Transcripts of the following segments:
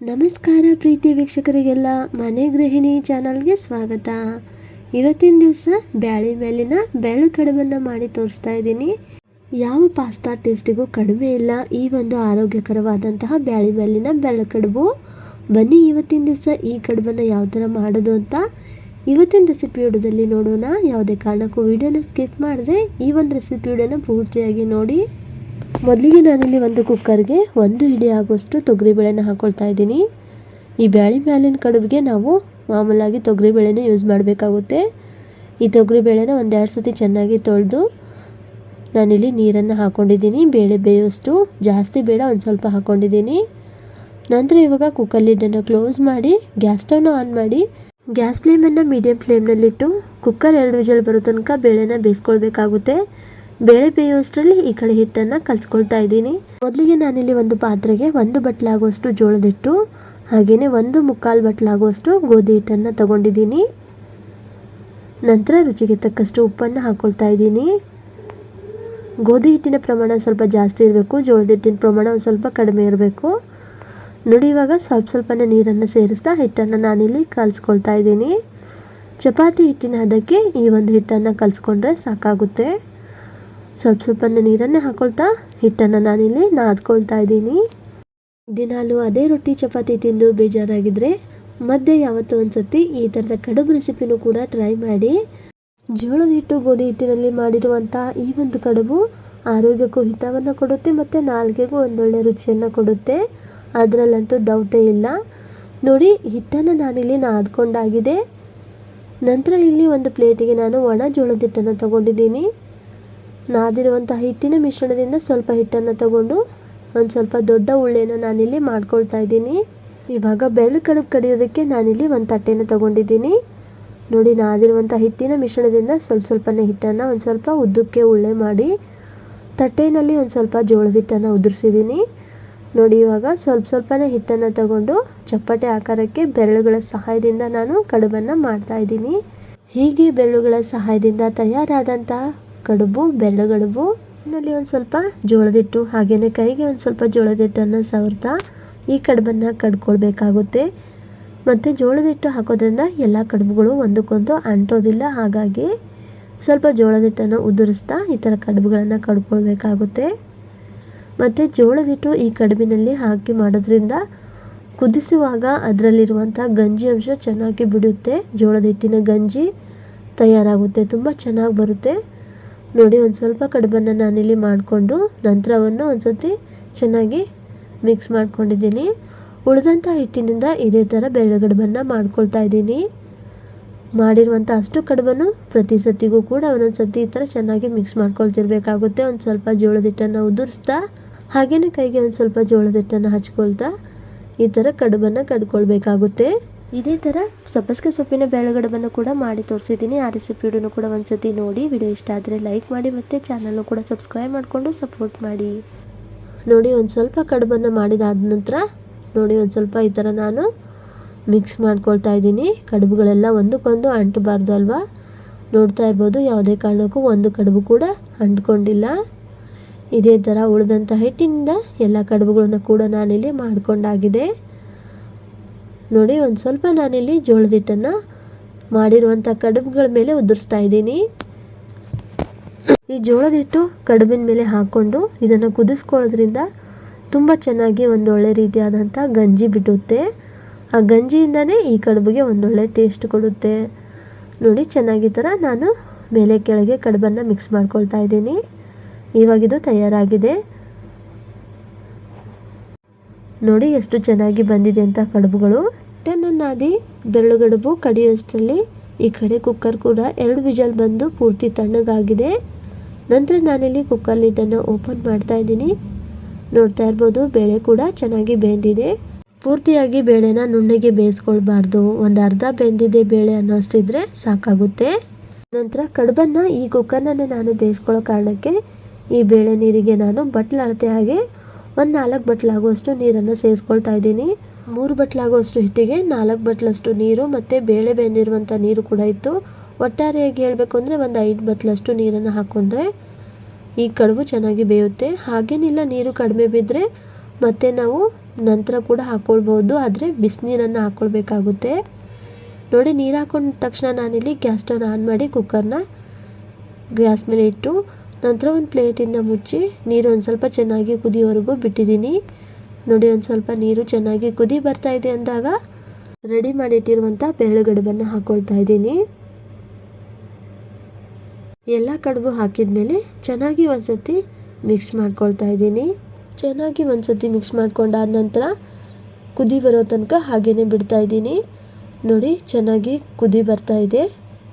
ನಮಸ್ಕಾರ ಪ್ರೀತಿ ವೀಕ್ಷಕರಿಗೆಲ್ಲ, ಮನೆ ಗೃಹಿಣಿ ಚಾನಲ್ಗೆ ಸ್ವಾಗತ. ಇವತ್ತಿನ ದಿವಸ ಬ್ಯಾಳಿ ಮೇಲಿನ ಬೆಳ್ಳು ಕಡುಬನ್ನು ಮಾಡಿ ತೋರಿಸ್ತಾ ಇದ್ದೀನಿ. ಯಾವ ಪಾಸ್ತಾ ಟೇಸ್ಟಿಗೂ ಕಡಿಮೆ ಇಲ್ಲ, ಈ ಒಂದು ಆರೋಗ್ಯಕರವಾದಂತಹ ಬ್ಯಾಳಿ ಮೇಲಿನ ಬೆಳ್ಳು ಕಡುಬು. ಬನ್ನಿ ಇವತ್ತಿನ ದಿವಸ ಈ ಕಡುಬನ್ನು ಯಾವ ಥರ ಮಾಡೋದು ಅಂತ. ಇವತ್ತಿನ ರೆಸಿಪಿ ವಿಡಿಯೋದಲ್ಲಿ ನೋಡೋಣ. ಯಾವುದೇ ಕಾರಣಕ್ಕೂ ವಿಡಿಯೋನ ಸ್ಕಿಪ್ ಮಾಡಿದೆ ಈ ಒಂದು ರೆಸಿಪಿ ವಿಡಿಯೋನ ಪೂರ್ತಿಯಾಗಿ ನೋಡಿ. ಮೊದಲಿಗೆ ನಾನಿಲ್ಲಿ ಒಂದು ಕುಕ್ಕರ್ಗೆ ಒಂದು ಹಿಡಿ ಆಗೋಷ್ಟು ತೊಗರಿಬೇಳೆನ ಹಾಕ್ಕೊಳ್ತಾ ಇದ್ದೀನಿ. ಈ ಬ್ಯಾಳಿ ಮ್ಯಾಲಿನ ಕಡುಬಿಗೆ ನಾವು ಮಾಮೂಲಾಗಿ ತೊಗರಿಬೇಳೆನೇ ಯೂಸ್ ಮಾಡಬೇಕಾಗುತ್ತೆ. ಈ ತೊಗರಿಬೇಳೆನ ಒಂದೆರಡು ಸತಿ ಚೆನ್ನಾಗಿ ತೊಳೆದು ನಾನಿಲ್ಲಿ ನೀರನ್ನು ಹಾಕ್ಕೊಂಡಿದ್ದೀನಿ ಬೇಳೆ ಬೇಯೋಷ್ಟು ಜಾಸ್ತಿ ಬೇಡ, ಒಂದು ಸ್ವಲ್ಪ ಹಾಕ್ಕೊಂಡಿದ್ದೀನಿ ನಂತರ ಇವಾಗ ಕುಕ್ಕರ್ ಲಿಡ್ಡನ್ನು ಕ್ಲೋಸ್ ಮಾಡಿ, ಗ್ಯಾಸ್ ಸ್ಟವ್ನ ಆನ್ ಮಾಡಿ, ಗ್ಯಾಸ್ ಫ್ಲೇಮನ್ನು ಮೀಡಿಯಂ ಫ್ಲೇಮ್ನಲ್ಲಿಟ್ಟು ಕುಕ್ಕರ್ ಎರಡು ವಿಜಲ್ ಬರೋ ತನಕ ಬೇಳೆನ ಬೇಯಿಸ್ಕೊಳ್ಬೇಕಾಗುತ್ತೆ. ಬೇಳೆ ಬೇಯುವಷ್ಟರಲ್ಲಿ ಈ ಕಡೆ ಹಿಟ್ಟನ್ನು ಕಲಿಸ್ಕೊಳ್ತಾ ಇದ್ದೀನಿ. ಮೊದಲಿಗೆ ನಾನಿಲ್ಲಿ ಒಂದು ಪಾತ್ರೆಗೆ ಒಂದು ಬಟ್ಲಾಗುವಷ್ಟು ಜೋಳದ ಹಿಟ್ಟು ಹಾಗೆಯೇ ಒಂದು ಮುಕ್ಕಾಲು ಬಟ್ಲಾಗುವಷ್ಟು ಗೋಧಿ ಹಿಟ್ಟನ್ನು ತಗೊಂಡಿದ್ದೀನಿ. ನಂತರ ರುಚಿಗೆ ತಕ್ಕಷ್ಟು ಉಪ್ಪನ್ನು ಹಾಕ್ಕೊಳ್ತಾ ಇದ್ದೀನಿ. ಗೋಧಿ ಹಿಟ್ಟಿನ ಪ್ರಮಾಣ ಸ್ವಲ್ಪ ಜಾಸ್ತಿ ಇರಬೇಕು, ಜೋಳದ ಹಿಟ್ಟಿನ ಪ್ರಮಾಣ ಒಂದು ಸ್ವಲ್ಪ ಕಡಿಮೆ ಇರಬೇಕು. ನೋಡಿ, ಇವಾಗ ಸ್ವಲ್ಪ ಸ್ವಲ್ಪನೇ ನೀರನ್ನು ಸೇರಿಸ್ತಾ ಹಿಟ್ಟನ್ನು ನಾನಿಲ್ಲಿ ಕಲಿಸ್ಕೊಳ್ತಾ ಇದ್ದೀನಿ. ಚಪಾತಿ ಹಿಟ್ಟಿನ ಹದಕ್ಕೆ ಈ ಒಂದು ಹಿಟ್ಟನ್ನು ಕಲಿಸ್ಕೊಂಡ್ರೆ ಸಾಕಾಗುತ್ತೆ. ಸ್ವಲ್ಪ ಸ್ವಲ್ಪನೇ ನೀರನ್ನೇ ಹಾಕ್ಕೊಳ್ತಾ ಹಿಟ್ಟನ್ನು ನಾನಿಲ್ಲಿ ನಾದ್ಕೊಳ್ತಾ ಇದ್ದೀನಿ. ದಿನಾಲು ಅದೇ ರೊಟ್ಟಿ ಚಪಾತಿ ತಿಂದು ಬೇಜಾರಾಗಿದ್ದರೆ ಮಧ್ಯೆ ಯಾವತ್ತು ಒಂದು ಸತಿ ಈ ಥರದ ಕಡುಬು ರೆಸಿಪಿನೂ ಕೂಡ ಟ್ರೈ ಮಾಡಿ. ಜೋಳದ ಹಿಟ್ಟು, ಗೋಧಿ ಹಿಟ್ಟಿನಲ್ಲಿ ಮಾಡಿರುವಂಥ ಈ ಒಂದು ಕಡುಬು ಆರೋಗ್ಯಕ್ಕೂ ಹಿತವನ್ನು ಕೊಡುತ್ತೆ ಮತ್ತು ನಾಲ್ಗೆಗೂ ಒಂದೊಳ್ಳೆ ರುಚಿಯನ್ನು ಕೊಡುತ್ತೆ. ಅದರಲ್ಲಂತೂ ಡೌಟೇ ಇಲ್ಲ. ನೋಡಿ, ಹಿಟ್ಟನ್ನು ನಾನಿಲ್ಲಿ ನಾದ್ಕೊಂಡಾಗಿದೆ. ನಂತರ ಇಲ್ಲಿ ಒಂದು ಪ್ಲೇಟಿಗೆ ನಾನು ಒಣ ಜೋಳದ ಹಿಟ್ಟನ್ನು ತಗೊಂಡಿದ್ದೀನಿ. ನಾದಿರುವಂಥ ಹಿಟ್ಟಿನ ಮಿಶ್ರಣದಿಂದ ಸ್ವಲ್ಪ ಹಿಟ್ಟನ್ನು ತಗೊಂಡು ಒಂದು ಸ್ವಲ್ಪ ದೊಡ್ಡ ಉಳ್ಳೆಯನ್ನು ನಾನಿಲ್ಲಿ ಮಾಡ್ಕೊಳ್ತಾ ಇದ್ದೀನಿ. ಇವಾಗ ಬೆಳ್ಳು ಕಡುಬು ಕಡಿಯೋದಕ್ಕೆ ನಾನಿಲ್ಲಿ ಒಂದು ತಟ್ಟೆನ ತಗೊಂಡಿದ್ದೀನಿ. ನೋಡಿ ನಾದಿರುವಂಥ ಹಿಟ್ಟಿನ ಮಿಶ್ರಣದಿಂದ ಸ್ವಲ್ಪ ಸ್ವಲ್ಪನೇ ಹಿಟ್ಟನ್ನು ಒಂದು ಸ್ವಲ್ಪ ಉದ್ದಕ್ಕೆ ಉಳ್ಳೆ ಮಾಡಿ ತಟ್ಟೆಯಲ್ಲಿ ಒಂದು ಸ್ವಲ್ಪ ಜೋಳದ ಹಿಟ್ಟನ್ನು ಉದುರಿಸಿದ್ದೀನಿ. ನೋಡಿ, ಇವಾಗ ಸ್ವಲ್ಪ ಸ್ವಲ್ಪನೇ ಹಿಟ್ಟನ್ನು ತಗೊಂಡು ಚಪ್ಪಟೆ ಆಕಾರಕ್ಕೆ ಬೆರಳುಗಳ ಸಹಾಯದಿಂದ ನಾನು ಕಡುಬನ್ನು ಮಾಡ್ತಾ ಇದ್ದೀನಿ. ಹೀಗೆ ಬೆರಳುಗಳ ಸಹಾಯದಿಂದ ತಯಾರಾದಂತಹ ಕಡುಬು, ಬೆಲ್ಲ ಕಡುಬು ಇನ್ನಲ್ಲಿ ಒಂದು ಸ್ವಲ್ಪ ಜೋಳದಿಟ್ಟು ಹಾಗೆಯೇ ಕೈಗೆ ಒಂದು ಸ್ವಲ್ಪ ಜೋಳದಿಟ್ಟನ್ನು ಸವರ್ತಾ ಈ ಕಡುಬನ್ನು ಕಡ್ಕೊಳ್ಬೇಕಾಗುತ್ತೆ. ಮತ್ತು ಜೋಳದಿಟ್ಟು ಹಾಕೋದ್ರಿಂದ ಎಲ್ಲ ಕಡುಬುಗಳು ಒಂದಕ್ಕೊಂದು ಅಂಟೋದಿಲ್ಲ, ಹಾಗಾಗಿ ಸ್ವಲ್ಪ ಜೋಳದಿಟ್ಟನ್ನು ಉದುರಿಸ್ತಾ ಈ ಥರ ಕಡುಬುಗಳನ್ನು ಕಡ್ಕೊಳ್ಬೇಕಾಗುತ್ತೆ. ಮತ್ತು ಜೋಳದಿಟ್ಟು ಈ ಕಡುಬಿನಲ್ಲಿ ಹಾಕಿ ಮಾಡೋದ್ರಿಂದ ಕುದಿಸುವಾಗ ಅದರಲ್ಲಿರುವಂಥ ಗಂಜಿ ಅಂಶ ಚೆನ್ನಾಗಿ ಬಿಡುತ್ತೆ. ಜೋಳದ ಹಿಟ್ಟಿನ ಗಂಜಿ ತಯಾರಾಗುತ್ತೆ, ತುಂಬ ಚೆನ್ನಾಗಿ ಬರುತ್ತೆ. ನೋಡಿ, ಒಂದು ಸ್ವಲ್ಪ ಕಡುಬನ್ನು ನಾನಿಲ್ಲಿ ಮಾಡಿಕೊಂಡು ನಂತರವನ್ನು ಒಂದು ಸರ್ತಿ ಚೆನ್ನಾಗಿ ಮಿಕ್ಸ್ ಮಾಡ್ಕೊಂಡಿದ್ದೀನಿ. ಉಳಿದಂಥ ಹಿಟ್ಟಿನಿಂದ ಇದೇ ಥರ ಬೆಳಗಡುಬನ್ನು ಮಾಡ್ಕೊಳ್ತಾ ಇದ್ದೀನಿ. ಮಾಡಿರುವಂಥ ಅಷ್ಟು ಕಡುಬನ್ನು ಪ್ರತಿ ಸತಿಗೂ ಕೂಡ ಒಂದೊಂದು ಸತಿ ಈ ಥರ ಚೆನ್ನಾಗಿ ಮಿಕ್ಸ್ ಮಾಡ್ಕೊಳ್ತಿರ್ಬೇಕಾಗುತ್ತೆ. ಒಂದು ಸ್ವಲ್ಪ ಜೋಳದ ಹಿಟ್ಟನ್ನು ಉದುರಿಸ್ತಾ ಹಾಗೆಯೇ ಕೈಗೆ ಒಂದು ಸ್ವಲ್ಪ ಜೋಳದ ಹಿಟ್ಟನ್ನು ಹಚ್ಕೊಳ್ತಾ ಈ ಥರ ಕಡುಬನ್ನು ಕಡ್ಕೊಳ್ಬೇಕಾಗುತ್ತೆ. ಇದೇ ಥರ ಸಬ್ಬಸಿಗೆ ಸೊಪ್ಪಿನ ಬೆಳಗಡಬನ್ನು ಕೂಡ ಮಾಡಿ ತೋರಿಸಿದ್ದೀನಿ. ಆ ರೆಸಿಪಿ ವಿಡಿಯೋನು ಕೂಡ ಒಂದ್ಸತಿ ನೋಡಿ. ವಿಡಿಯೋ ಇಷ್ಟ ಆದರೆ ಲೈಕ್ ಮಾಡಿ ಮತ್ತು ಚಾನಲ್ನು ಕೂಡ ಸಬ್ಸ್ಕ್ರೈಬ್ ಮಾಡಿಕೊಂಡು ಸಪೋರ್ಟ್ ಮಾಡಿ. ನೋಡಿ, ಒಂದು ಸ್ವಲ್ಪ ಕಡುಬನ್ನು ಮಾಡಿದಾದ ನಂತರ ನೋಡಿ, ಒಂದು ಸ್ವಲ್ಪ ಈ ಥರ ನಾನು ಮಿಕ್ಸ್ ಮಾಡ್ಕೊಳ್ತಾ ಇದ್ದೀನಿ. ಕಡುಬುಗಳೆಲ್ಲ ಒಂದಕ್ಕೊಂದು ಅಂಟಬಾರ್ದು ಅಲ್ವಾ ನೋಡ್ತಾ ಇರ್ಬೋದು, ಯಾವುದೇ ಕಾರಣಕ್ಕೂ ಒಂದು ಕಡುಬು ಕೂಡ ಅಂಟ್ಕೊಂಡಿಲ್ಲ. ಇದೇ ಥರ ಉಳಿದಂಥ ಹಿಟ್ಟಿನಿಂದ ಎಲ್ಲ ಕಡುಬುಗಳನ್ನು ಕೂಡ ನಾನಿಲ್ಲಿ ಮಾಡ್ಕೊಂಡಾಗಿದೆ. ನೋಡಿ, ಒಂದು ಸ್ವಲ್ಪ ನಾನಿಲ್ಲಿ ಜೋಳದ ಹಿಟ್ಟನ್ನು ಮಾಡಿರುವಂಥ ಕಡುಬುಗಳ ಮೇಲೆ ಉದುರಿಸ್ತಾ ಇದ್ದೀನಿ. ಈ ಜೋಳದ ಹಿಟ್ಟು ಕಡುಬಿನ ಮೇಲೆ ಹಾಕ್ಕೊಂಡು ಇದನ್ನು ಕುದಿಸ್ಕೊಳ್ಳೋದ್ರಿಂದ ತುಂಬ ಚೆನ್ನಾಗಿ ಒಂದು ಒಳ್ಳೆ ರೀತಿಯಾದಂಥ ಗಂಜಿ ಬಿಡುತ್ತೆ. ಆ ಗಂಜಿಯಿಂದನೇ ಈ ಕಡುಬಿಗೆ ಒಂದೊಳ್ಳೆ ಟೇಸ್ಟ್ ಕೊಡುತ್ತೆ. ನೋಡಿ, ಚೆನ್ನಾಗಿ ಥರ ನಾನು ಮೇಲೆ ಕೆಳಗೆ ಕಡುಬನ್ನು ಮಿಕ್ಸ್ ಮಾಡ್ಕೊಳ್ತಾ ಇದ್ದೀನಿ. ಇವಾಗಿದು ತಯಾರಾಗಿದೆ. ನೋಡಿ ಎಷ್ಟು ಚೆನ್ನಾಗಿ ಬಂದಿದೆ ಅಂತ ಕಡುಬುಗಳು. ಟನ್ನು ನಾದಿ ಬೆರಳುಗಡುಬು ಕಡಿಯೋಷ್ಟರಲ್ಲಿ ಈ ಕಡೆ ಕುಕ್ಕರ್ ಕೂಡ ಎರಡು ವಿಜಲ್ ಬಂದು ಪೂರ್ತಿ ತಣ್ಣಗಾಗಿದೆ. ನಂತರ ನಾನಿಲ್ಲಿ ಕುಕ್ಕರ್ ಲಿಡ್ಡನ್ನು ಓಪನ್ ಮಾಡ್ತಾ ಇದ್ದೀನಿ. ನೋಡ್ತಾ ಇರ್ಬೋದು ಬೇಳೆ ಕೂಡ ಚೆನ್ನಾಗಿ ಬೆಂದಿದೆ. ಪೂರ್ತಿಯಾಗಿ ಬೇಳೆನ ನುಣ್ಣಗೆ ಬೇಯಿಸ್ಕೊಳ್ಬಾರ್ದು. ಒಂದು ಅರ್ಧ ಬೆಂದಿದೆ ಬೇಳೆ ಅನ್ನೋಷ್ಟಿದ್ರೆ ಸಾಕಾಗುತ್ತೆ. ನಂತರ ಕಡುಬನ್ನು ಈ ಕುಕ್ಕರ್ನನ್ನೇ ನಾನು ಬೇಯಿಸ್ಕೊಳ್ಳೋ ಕಾರಣಕ್ಕೆ ಈ ಬೇಳೆ ನೀರಿಗೆ ನಾನು ಬಟ್ಲು ಅಳತೆ ಹಾಗೆ ಒಂದು ನಾಲ್ಕು ಬಟ್ಲಾಗುವಷ್ಟು ನೀರನ್ನು ಸೇರಿಸ್ಕೊಳ್ತಾ ಇದ್ದೀನಿ. ಮೂರು ಬಟ್ಲಾಗುವಷ್ಟು ಹಿಟ್ಟಿಗೆ, ನಾಲ್ಕು ಬಟ್ಲಷ್ಟು ನೀರು ಮತ್ತು ಬೇಳೆ ಬೆಂದಿರುವಂಥ ನೀರು ಕೂಡ ಇತ್ತು. ಒಟ್ಟಾರೆಯಾಗಿ ಹೇಳಬೇಕು ಅಂದರೆ ಒಂದು ಐದು ಬಟ್ಲಷ್ಟು ನೀರನ್ನು ಹಾಕ್ಕೊಂಡ್ರೆ ಈ ಕಡುಬು ಚೆನ್ನಾಗಿ ಬೇಯುತ್ತೆ. ಹಾಗೇನಿಲ್ಲ, ನೀರು ಕಡಿಮೆ ಬಿದ್ದರೆ ಮತ್ತೆ ನಾವು ನಂತರ ಕೂಡ ಹಾಕ್ಕೊಳ್ಬೋದು ಆದರೆ ಬಿಸಿನೀರನ್ನು ಹಾಕ್ಕೊಳ್ಬೇಕಾಗುತ್ತೆ ನೋಡಿ, ನೀರು ಹಾಕೊಂಡ ತಕ್ಷಣ ನಾನಿಲ್ಲಿ ಗ್ಯಾಸ್ ಸ್ಟವ್ನ ಆನ್ ಮಾಡಿ, ಕುಕ್ಕರ್ನ ಗ್ಯಾಸ್ ಮೇಲೆ ಇಟ್ಟು ನಂತರ ಒಂದು ಪ್ಲೇಟಿಂದ ಮುಚ್ಚಿ ನೀರು ಒಂದು ಸ್ವಲ್ಪ ಚೆನ್ನಾಗಿ ಕುದಿಯೋವರೆಗೂ ಬಿಟ್ಟಿದ್ದೀನಿ. ನೋಡಿ, ಒಂದು ಸ್ವಲ್ಪ ನೀರು ಚೆನ್ನಾಗಿ ಕುದಿ ಬರ್ತಾ ಇದೆ ಅಂದಾಗ ರೆಡಿ ಮಾಡಿಟ್ಟಿರುವಂಥ ಬೆರಳುಗಡುಬನ್ನು ಹಾಕ್ಕೊಳ್ತಾ ಇದ್ದೀನಿ. ಎಲ್ಲ ಕಡುಬು ಹಾಕಿದ್ಮೇಲೆ ಚೆನ್ನಾಗಿ ಒಂದ್ಸತಿ ಮಿಕ್ಸ್ ಮಾಡ್ಕೊಳ್ತಾ ಇದ್ದೀನಿ. ಚೆನ್ನಾಗಿ ಒಂದ್ಸತಿ ಮಿಕ್ಸ್ ಮಾಡ್ಕೊಂಡಾದ ನಂತರ ಕುದಿ ಬರೋ ತನಕ ಹಾಗೆಯೇ ಬಿಡ್ತಾ ಇದ್ದೀನಿ. ನೋಡಿ, ಚೆನ್ನಾಗಿ ಕುದಿ ಬರ್ತಾ ಇದೆ.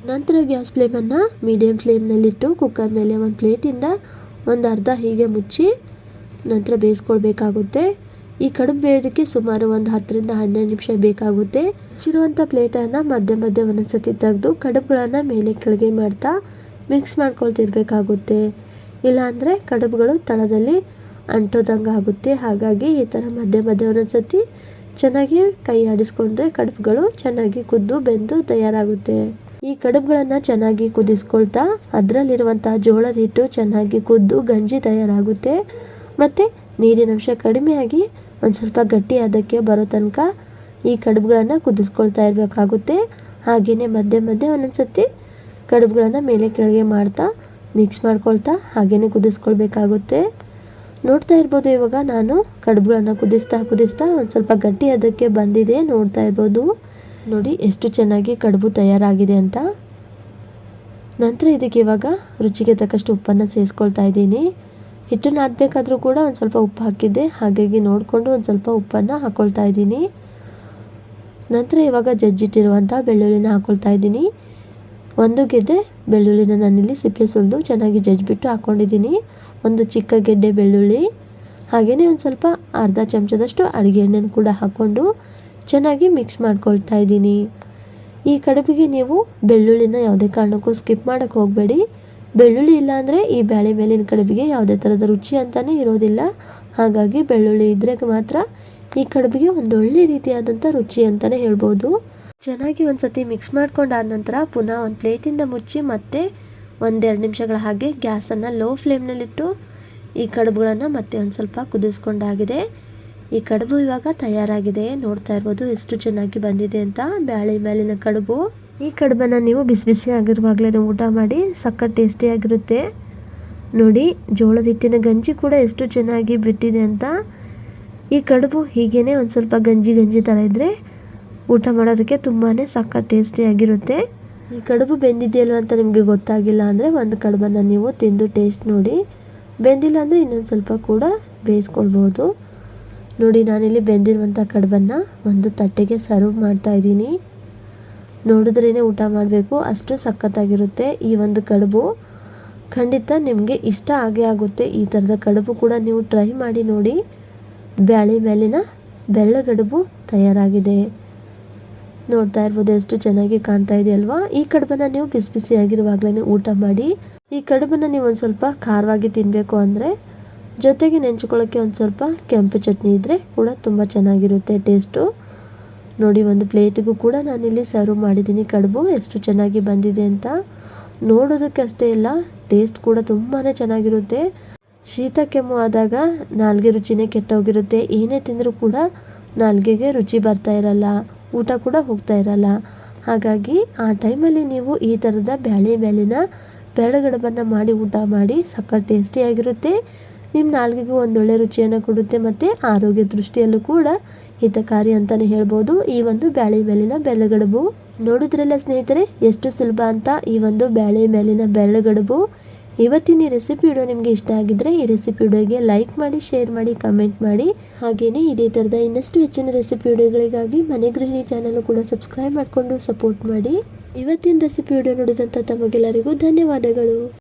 ನಂತರ ಗ್ಯಾಸ್ ಫ್ಲೇಮನ್ನು ಮೀಡಿಯಮ್ ಫ್ಲೇಮ್ನಲ್ಲಿಟ್ಟು ಕುಕ್ಕರ್ ಮೇಲೆ ಒಂದು ಪ್ಲೇಟಿಂದ ಒಂದು ಅರ್ಧ ಹೀಗೆ ಮುಚ್ಚಿ ನಂತರ ಬೇಯಿಸ್ಕೊಳ್ಬೇಕಾಗುತ್ತೆ. ಈ ಕಡುಬು ಬೇಯೋದಕ್ಕೆ ಸುಮಾರು ಒಂದು ಹತ್ತರಿಂದ ಹನ್ನೆರಡು ನಿಮಿಷ ಬೇಕಾಗುತ್ತೆ. ಚಿರುವಂಥ ಪ್ಲೇಟನ್ನು ಮಧ್ಯ ಮಧ್ಯೆ ಒಂದೊಂದು ಸತಿ ತೆಗೆದು ಕಡುಬುಗಳನ್ನು ಮೇಲೆ ಕೆಳಗೆ ಮಾಡ್ತಾ ಮಿಕ್ಸ್ ಮಾಡ್ಕೊಳ್ತಿರ್ಬೇಕಾಗುತ್ತೆ ಇಲ್ಲಾಂದರೆ ಕಡುಬುಗಳು ತಳದಲ್ಲಿ ಅಂಟೋದಂಗೆ ಆಗುತ್ತೆ. ಹಾಗಾಗಿ ಈ ಥರ ಮಧ್ಯ ಮಧ್ಯೆ ಒಂದೊಂದು ಸತಿ ಚೆನ್ನಾಗಿ ಕೈ ಆಡಿಸ್ಕೊಂಡ್ರೆ ಕಡುಬುಗಳು ಚೆನ್ನಾಗಿ ಕುದ್ದು ಬೆಂದು ತಯಾರಾಗುತ್ತೆ. ಈ ಕಡುಬುಗಳನ್ನು ಚೆನ್ನಾಗಿ ಕುದಿಸ್ಕೊಳ್ತಾ ಅದರಲ್ಲಿರುವಂತಹ ಜೋಳದ ಹಿಟ್ಟು ಚೆನ್ನಾಗಿ ಕುದ್ದು ಗಂಜಿ ತಯಾರಾಗುತ್ತೆ. ಮತ್ತು ನೀರಿನಂಶ ಕಡಿಮೆಯಾಗಿ ಒಂದು ಸ್ವಲ್ಪ ಗಟ್ಟಿ ಅದಕ್ಕೆ ಬರೋ ತನಕ ಈ ಕಡುಬುಗಳನ್ನು ಕುದಿಸ್ಕೊಳ್ತಾ ಇರಬೇಕಾಗುತ್ತೆ. ಹಾಗೆಯೇ ಮಧ್ಯೆ ಮಧ್ಯೆ ಒಂದೊಂದು ಸರ್ತಿ ಕಡುಬುಗಳನ್ನು ಮೇಲೆ ಕೆಳಗೆ ಮಾಡ್ತಾ ಮಿಕ್ಸ್ ಮಾಡ್ಕೊಳ್ತಾ ಹಾಗೆಯೇ ಕುದಿಸ್ಕೊಳ್ಬೇಕಾಗುತ್ತೆ. ನೋಡ್ತಾ ಇರ್ಬೋದು ಇವಾಗ ನಾನು ಕಡುಬುಗಳನ್ನು ಕುದಿಸ್ತಾ ಕುದಿಸ್ತಾ ಒಂದು ಸ್ವಲ್ಪ ಗಟ್ಟಿ ಅದಕ್ಕೆ ಬಂದಿದೆ ನೋಡ್ತಾ ಇರ್ಬೋದು. ನೋಡಿ, ಎಷ್ಟು ಚೆನ್ನಾಗಿ ಕಡುಬು ತಯಾರಾಗಿದೆ ಅಂತ. ನಂತರ ಇದಕ್ಕೆ ಇವಾಗ ರುಚಿಗೆ ತಕ್ಕಷ್ಟು ಉಪ್ಪನ್ನು ಸೇರಿಸ್ಕೊಳ್ತಾ ಇದ್ದೀನಿ. ಹಿಟ್ಟು ನಾದಬೇಕಾದ್ರೂ ಕೂಡ ಒಂದು ಸ್ವಲ್ಪ ಉಪ್ಪು ಹಾಕಿದ್ದೆ. ಹಾಗಾಗಿ ನೋಡಿಕೊಂಡು ಒಂದು ಸ್ವಲ್ಪ ಉಪ್ಪನ್ನು ಹಾಕ್ಕೊಳ್ತಾ ಇದ್ದೀನಿ. ನಂತರ ಇವಾಗ ಜಜ್ಜಿಟ್ಟಿರುವಂಥ ಬೆಳ್ಳುಳ್ಳಿನ ಹಾಕ್ಕೊಳ್ತಾ ಇದ್ದೀನಿ. ಒಂದು ಗೆಡ್ಡೆ ಬೆಳ್ಳುಳ್ಳಿನ ನಾನಿಲ್ಲಿ ಸಿಪ್ಪೆ ಸುಲಿದು ಚೆನ್ನಾಗಿ ಜಜ್ಜಿಬಿಟ್ಟು ಹಾಕ್ಕೊಂಡಿದ್ದೀನಿ ಒಂದು ಚಿಕ್ಕ ಗೆಡ್ಡೆ ಬೆಳ್ಳುಳ್ಳಿ ಹಾಗೆಯೇ ಒಂದು ಸ್ವಲ್ಪ ಅರ್ಧ ಚಮಚದಷ್ಟು ಅಡುಗೆ ಎಣ್ಣೆನ ಕೂಡ ಹಾಕ್ಕೊಂಡು ಚೆನ್ನಾಗಿ ಮಿಕ್ಸ್ ಮಾಡ್ಕೊಳ್ತಾ ಇದ್ದೀನಿ. ಈ ಕಡುಬಿಗೆ ನೀವು ಬೆಳ್ಳುಳ್ಳಿನ ಯಾವುದೇ ಕಾರಣಕ್ಕೂ ಸ್ಕಿಪ್ ಮಾಡೋಕ್ಕೆ ಹೋಗಬೇಡಿ. ಬೆಳ್ಳುಳ್ಳಿ ಇಲ್ಲಾಂದರೆ ಈ ಬ್ಯಾಳೆ ಮೇಲಿನ ಕಡುಬಿಗೆ ಯಾವುದೇ ಥರದ ರುಚಿ ಅಂತಲೇ ಇರೋದಿಲ್ಲ. ಹಾಗಾಗಿ ಬೆಳ್ಳುಳ್ಳಿ ಇದ್ದರೆ ಮಾತ್ರ ಈ ಕಡುಬಿಗೆ ಒಂದು ಒಳ್ಳೆ ರೀತಿಯಾದಂಥ ರುಚಿ ಅಂತಲೇ ಹೇಳ್ಬೋದು. ಚೆನ್ನಾಗಿ ಒಂದು ಸತಿ ಮಿಕ್ಸ್ ಮಾಡ್ಕೊಂಡಾದ ನಂತರ ಪುನಃ ಒಂದು ಪ್ಲೇಟಿಂದ ಮುಚ್ಚಿ ಮತ್ತೆ ಒಂದೆರಡು ನಿಮಿಷಗಳ ಹಾಗೆ ಗ್ಯಾಸನ್ನು ಲೋ ಫ್ಲೇಮ್ನಲ್ಲಿಟ್ಟು ಈ ಕಡುಬುಗಳನ್ನು ಮತ್ತೆ ಒಂದು ಸ್ವಲ್ಪ ಕುದಿಸ್ಕೊಂಡಾಗಿದೆ. ಈ ಕಡುಬು ಇವಾಗ ತಯಾರಾಗಿದೆ. ನೋಡ್ತಾ ಇರ್ಬೋದು ಎಷ್ಟು ಚೆನ್ನಾಗಿ ಬಂದಿದೆ ಅಂತ. ಬ್ಯಾಳೆ ಮೇಲಿನ ಕಡುಬು. ಈ ಕಡುಬನ್ನು ನೀವು ಬಿಸಿ ಬಿಸಿ ಆಗಿರುವಾಗಲೇ ಊಟ ಮಾಡಿ ಸಖತ್ ಟೇಸ್ಟಿಯಾಗಿರುತ್ತೆ ನೋಡಿ, ಜೋಳದ ಹಿಟ್ಟಿನ ಗಂಜಿ ಕೂಡ ಎಷ್ಟು ಚೆನ್ನಾಗಿ ಬಿಟ್ಟಿದೆ ಅಂತ. ಈ ಕಡುಬು ಹೀಗೇ ಒಂದು ಸ್ವಲ್ಪ ಗಂಜಿ ಗಂಜಿ ಥರ ಇದ್ದರೆ ಊಟ ಮಾಡೋದಕ್ಕೆ ತುಂಬಾ ಸಖತ್ ಟೇಸ್ಟಿಯಾಗಿರುತ್ತೆ ಈ ಕಡುಬು ಬೆಂದಿದೆಯಲ್ವ ಅಂತ ನಿಮಗೆ ಗೊತ್ತಾಗಿಲ್ಲ ಅಂದರೆ ಒಂದು ಕಡುಬನ್ನು ನೀವು ತಿಂದು ಟೇಸ್ಟ್ ನೋಡಿ. ಬೆಂದಿಲ್ಲ ಅಂದರೆ ಇನ್ನೊಂದು ಸ್ವಲ್ಪ ಕೂಡ ಬೇಯಿಸ್ಕೊಳ್ಬೋದು. ನೋಡಿ, ನಾನಿಲ್ಲಿ ಬೆಂದಿರುವಂಥ ಕಡುಬನ್ನು ಒಂದು ತಟ್ಟೆಗೆ ಸರ್ವ್ ಮಾಡ್ತಾ ಇದ್ದೀನಿ. ನೋಡಿದ್ರೇ ಊಟ ಮಾಡಬೇಕು, ಅಷ್ಟು ಸಖತ್ತಾಗಿರುತ್ತೆ ಈ ಒಂದು ಕಡುಬು. ಖಂಡಿತ ನಿಮಗೆ ಇಷ್ಟ ಆಗೇ ಆಗುತ್ತೆ ಈ ಥರದ ಕಡುಬು ಕೂಡ ನೀವು ಟ್ರೈ ಮಾಡಿ ನೋಡಿ. ಬ್ಯಾಳೆ ಮೇಲಿನ ಬೆಳ್ಳಗಡುಬು ತಯಾರಾಗಿದೆ. ನೋಡ್ತಾ ಇರ್ಬೋದು, ಎಷ್ಟು ಚೆನ್ನಾಗಿ ಕಾಣ್ತಾ ಇದೆ ಅಲ್ವಾ? ಈ ಕಡುಬನ್ನು ನೀವು ಬಿಸಿ ಬಿಸಿಯಾಗಿರುವಾಗಲೇ ಊಟ ಮಾಡಿ. ಈ ಕಡುಬನ್ನು ನೀವು ಒಂದು ಸ್ವಲ್ಪ ಖಾರವಾಗಿ ತಿನ್ನಬೇಕು ಅಂದರೆ ಜೊತೆಗೆ ನೆಂಚ್ಕೊಳ್ಳೋಕ್ಕೆ ಒಂದು ಸ್ವಲ್ಪ ಕೆಂಪು ಚಟ್ನಿ ಇದ್ದರೆ ಕೂಡ ತುಂಬ ಚೆನ್ನಾಗಿರುತ್ತೆ ಟೇಸ್ಟು ನೋಡಿ, ಒಂದು ಪ್ಲೇಟಿಗೂ ಕೂಡ ನಾನಿಲ್ಲಿ ಸರ್ವ್ ಮಾಡಿದ್ದೀನಿ. ಕಡುಬು ಎಷ್ಟು ಚೆನ್ನಾಗಿ ಬಂದಿದೆ ಅಂತ ನೋಡೋದಕ್ಕೆ ಅಷ್ಟೇ ಇಲ್ಲ ಟೇಸ್ಟ್ ಕೂಡ ತುಂಬಾ ಚೆನ್ನಾಗಿರುತ್ತೆ. ಶೀತ ಕೆಮ್ಮು ಆದಾಗ ನಾಲ್ಗೆ ರುಚಿನೇ ಕೆಟ್ಟೋಗಿರುತ್ತೆ. ಏನೇ ತಿಂದರೂ ಕೂಡ ನಾಲ್ಗೆಗೆ ರುಚಿ ಬರ್ತಾ ಇರಲ್ಲ, ಊಟ ಕೂಡ ಹೋಗ್ತಾ ಇರಲ್ಲ. ಹಾಗಾಗಿ ಆ ಟೈಮಲ್ಲಿ ನೀವು ಈ ಥರದ ಬ್ಯಾಳೆ ಮೇಲಿನ ಬೆರಳುಗಡಬನ್ನು ಮಾಡಿ, ಊಟ ಮಾಡಿ, ಸಖತ್ ಟೇಸ್ಟಿಯಾಗಿರುತ್ತೆ ನಿಮ್ಮ ನಾಲ್ಗೆಗೂ ಒಂದೊಳ್ಳೆ ರುಚಿಯನ್ನು ಕೊಡುತ್ತೆ ಮತ್ತು ಆರೋಗ್ಯ ದೃಷ್ಟಿಯಲ್ಲೂ ಕೂಡ ಹಿತಕಾರಿ ಅಂತಲೇ ಹೇಳ್ಬೋದು. ಈ ಒಂದು ಬ್ಯಾಳೆ ಮೇಲಿನ ಬೆರಳುಗಡುಬು. ನೋಡಿದ್ರಲ್ಲ ಸ್ನೇಹಿತರೆ, ಎಷ್ಟು ಸುಲಭ ಅಂತ ಈ ಒಂದು ಬ್ಯಾಳೆ ಮೇಲಿನ ಬೆರಳುಗಡುಬು. ಇವತ್ತಿನ ಈ ರೆಸಿಪಿ ವಿಡಿಯೋ ನಿಮಗೆ ಇಷ್ಟ ಆಗಿದ್ರೆ ಈ ರೆಸಿಪಿ ವಿಡಿಯೋಗೆ ಲೈಕ್ ಮಾಡಿ ಶೇರ್ ಮಾಡಿ ಕಮೆಂಟ್ ಮಾಡಿ. ಹಾಗೆಯೇ ಇದೇ ಥರದ ಇನ್ನಷ್ಟು ಹೆಚ್ಚಿನ ರೆಸಿಪಿ ವಿಡಿಯೋಗಳಿಗಾಗಿ ಮನೆ ಗೃಹಿಣಿ ಚಾನಲ್ ಕೂಡ ಸಬ್ಸ್ಕ್ರೈಬ್ ಮಾಡಿಕೊಂಡು ಸಪೋರ್ಟ್ ಮಾಡಿ. ಇವತ್ತಿನ ರೆಸಿಪಿ ವಿಡಿಯೋ ನೋಡಿದಂಥ ತಮಗೆಲ್ಲರಿಗೂ ಧನ್ಯವಾದಗಳು.